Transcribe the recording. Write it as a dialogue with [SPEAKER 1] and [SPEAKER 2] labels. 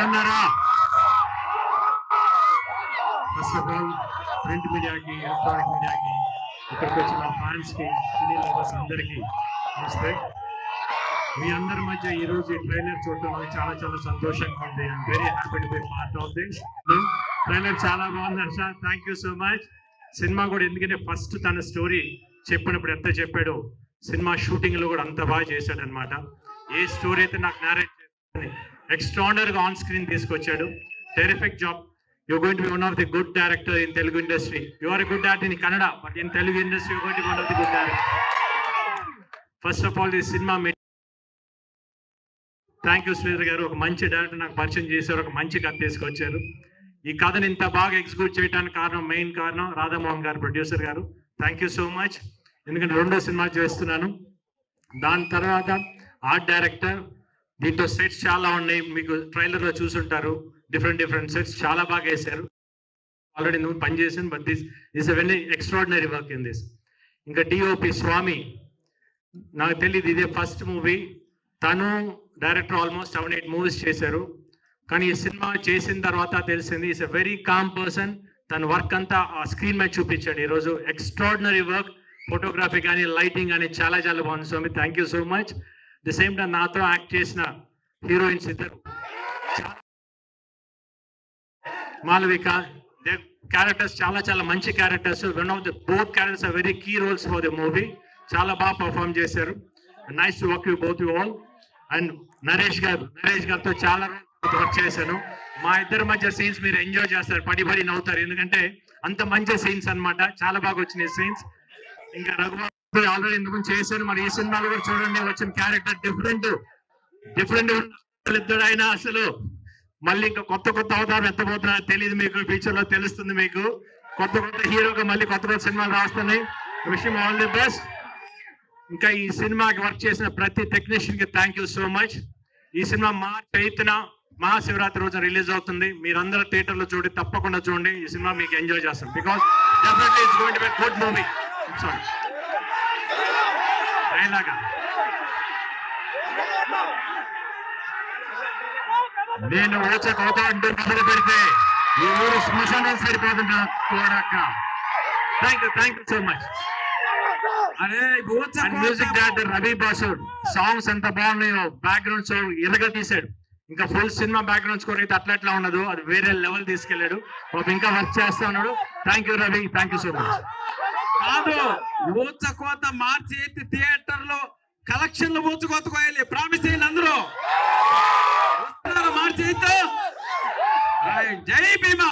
[SPEAKER 1] బాగున్నారా? First of all print మీడియాకి electronic మీడియాకి ఇక్కడికి వచ్చిన సినీ లవర్స్ అందరికీ నమస్తే. మీ అందరి మధ్య ఈ రోజు ఈ ట్రైలర్ చూడటం చాలా చాలా సంతోషంగా ఉంది. I'm very happy to be part of this trailer చాలా బాగుంది Harsha. Thank you so much cinema కూడా ఎందుకంటే ఫస్ట్ తన స్టోరీ చెప్పినప్పుడు ఎంత చెప్పాడో సినిమా షూటింగ్లో కూడా అంత బాగా చేశాడనమాట ఏ స్టోరీ అయితే నాకు నేరేట్ చేస్తాను గా ఆన్ స్క్రీన్ తీసుకొచ్చాడు. Terrific job you going to be one of the good director in Telugu industry you are good director in Kannada but in Telugu industry you going to one of the good director first of all ఈ cinema thank you Sridhar garu. ఒక మంచి director నాకు పరిచయం చేశారు. ఒక మంచి కథ తీసుకొచ్చారు. ఈ కథను ఇంత బాగా ఎగ్జిక్యూట్ చేయడానికి కారణం మెయిన్ కారణం రాధామోహన్ గారు ప్రొడ్యూసర్ గారు. థ్యాంక్ యూ సో మచ్ ఎందుకంటే రెండో సినిమా చేస్తున్నాను. దాని తర్వాత ఆర్ట్ డైరెక్టర్ దీంట్లో సెట్స్ చాలా ఉన్నాయి. మీకు ట్రైలర్లో చూసుంటారు. డిఫరెంట్ డిఫరెంట్ సెట్స్ చాలా బాగా వేశారు. ఆల్రెడీ నువ్వు పనిచేసింది but this is a very extraordinary work in this ఇంకా డిఓపి స్వామి నాకు తెలియదు ఇదే ఫస్ట్ మూవీ తను director almost seven eight movies చేశారు. కానీ ఈ సినిమా చేసిన తర్వాత తెలిసింది is a very calm person తన వర్క్ అంతా ఆ స్క్రీన్ మీద చూపించాడు. ఈరోజు ఎక్స్ట్రాడినరీ వర్క్ ఫోటోగ్రఫీ కానీ లైటింగ్ కానీ చాలా చాలా బాగుంది Swamy thank you so much the same time నాతో యాక్ట్ చేసిన హీరోయిన్స్ ఇద్దరు. మాలవిక మాలవిక క్యారెక్టర్స్ చాలా చాలా మంచి characters one of the both characters are very key roles for the movie చాలా బాగా పర్ఫామ్ చేశారు. Nice to work you both you all and Naresh garu Naresh గారితో చాలా వర్క్ చేశాను. మా ఇద్దరి మధ్య సీన్స్ మీరు ఎంజాయ్ చేస్తారు. పడి పడి నవ్వుతారు. ఎందుకంటే అంత మంచి సీన్స్ అన్నమాట. చాలా బాగా వచ్చినాయి సీన్స్ ఇంకా రఘువర్ ఆల్రెడీ ఇంతకు చేశాను మరి ఈ సినిమాలు కూడా చూడండి. వచ్చిన క్యారెక్టర్ డిఫరెంట్ డిఫరెంట్ ఇద్దరు ఆయన అసలు. మళ్ళీ ఇంకా కొత్త కొత్త అవతారం ఎత్తబోతున్నారో తెలియదు మీకు. ఫ్యూచర్లో తెలుస్తుంది మీకు. కొత్త కొత్త హీరోగా మళ్ళీ కొత్త కొత్త సినిమాలు రాస్తున్నాయి. విషయం ఆల్ ది బెస్ట్ ఇంకా ఈ సినిమాకి వర్క్ చేసిన ప్రతి టెక్నీషియన్కి థ్యాంక్ యూ సో మచ్ ఈ సినిమా మార్చ్ ఎయిత్న మహాశివరాత్రి రోజున రిలీజ్ అవుతుంది. మీరందరూ థియేటర్లో తప్పకుండా చూడండి. ఈ సినిమా మీకు ఎంజాయ్ చేస్తాం because definitely it's going to be good movie sorry. నేను ఊచ కోత అంటూ మొదలు పెడితే ఈ ఊరు శ్మశానం సరిపోతుంటా చూడక్క thank you thank you so much
[SPEAKER 2] అరే
[SPEAKER 1] music director Ravi Basrur songs ఎంత బాగున్నాయో బ్యాక్గ్రౌండ్ స్కోర్ ఇరగా తీసాడు ఇంకా ఫుల్ సినిమా బ్యాక్గ్రౌండ్ స్కోర్ అయితే అట్లా అట్లా ఉండదు అది వేరే లెవెల్ తీసుకెళ్ళాడు. పాపం ఇంకా వర్క్ చేస్తా ఉన్నాడు. Thank you Ravi thank you so much
[SPEAKER 2] కాదు ఊచ కోత మార్చి ఎత్తి థియేటర్లో కలెక్షన్లు ఊచ కోత కోయాలి ప్రామిస్ చేయండి అందరూ మార్చి జై భీమా.